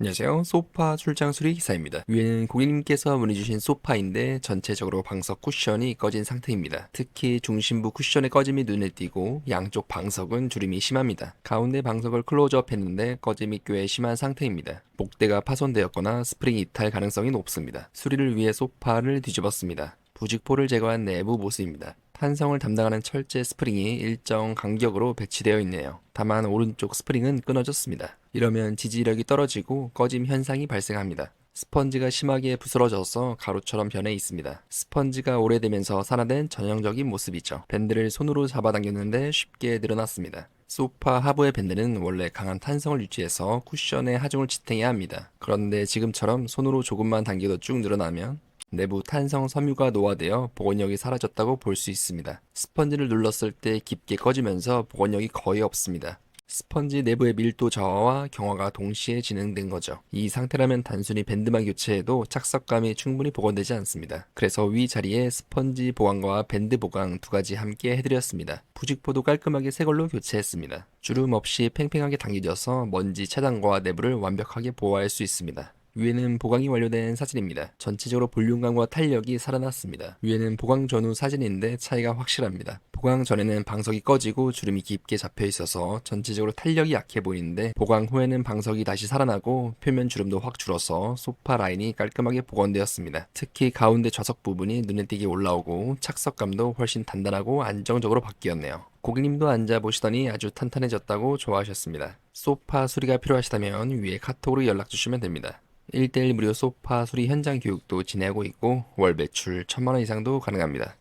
안녕하세요. 소파 출장 수리 기사입니다. 위에는 고객님께서 문의주신 소파인데 전체적으로 방석 쿠션이 꺼진 상태입니다. 특히 중심부 쿠션의 꺼짐이 눈에 띄고 양쪽 방석은 주름이 심합니다. 가운데 방석을 클로즈업 했는데 꺼짐이 꽤 심한 상태입니다. 목대가 파손되었거나 스프링 이탈 가능성이 높습니다. 수리를 위해 소파를 뒤집었습니다. 부직포를 제거한 내부 모습입니다. 탄성을 담당하는 철제 스프링이 일정 간격으로 배치되어 있네요. 다만 오른쪽 스프링은 끊어졌습니다. 이러면 지지력이 떨어지고 꺼짐 현상이 발생합니다. 스펀지가 심하게 부스러져서 가루처럼 변해 있습니다. 스펀지가 오래되면서 산화된 전형적인 모습이죠. 밴드를 손으로 잡아당겼는데 쉽게 늘어났습니다. 소파 하부의 밴드는 원래 강한 탄성을 유지해서 쿠션에 하중을 지탱해야 합니다. 그런데 지금처럼 손으로 조금만 당겨도 쭉 늘어나면 내부 탄성 섬유가 노화되어 복원력이 사라졌다고 볼 수 있습니다. 스펀지를 눌렀을 때 깊게 꺼지면서 복원력이 거의 없습니다. 스펀지 내부의 밀도 저하와 경화가 동시에 진행된 거죠. 이 상태라면 단순히 밴드만 교체해도 착석감이 충분히 복원되지 않습니다. 그래서 위 자리에 스펀지 보강과 밴드 보강 두 가지 함께 해드렸습니다. 부직포도 깔끔하게 새 걸로 교체했습니다. 주름 없이 팽팽하게 당겨져서 먼지 차단과 내부를 완벽하게 보호할 수 있습니다. 위에는 보강이 완료된 사진입니다. 전체적으로 볼륨감과 탄력이 살아났습니다. 위에는 보강 전후 사진인데 차이가 확실합니다. 보강 전에는 방석이 꺼지고 주름이 깊게 잡혀 있어서 전체적으로 탄력이 약해 보이는데 보강 후에는 방석이 다시 살아나고 표면 주름도 확 줄어서 소파 라인이 깔끔하게 복원되었습니다. 특히 가운데 좌석 부분이 눈에 띄게 올라오고 착석감도 훨씬 단단하고 안정적으로 바뀌었네요. 고객님도 앉아 보시더니 아주 탄탄해졌다고 좋아하셨습니다. 소파 수리가 필요하시다면 위에 카톡으로 연락 주시면 됩니다. 1대1 무료 소파 수리 현장 교육도 진행하고 있고 월 매출 1000만원 이상도 가능합니다.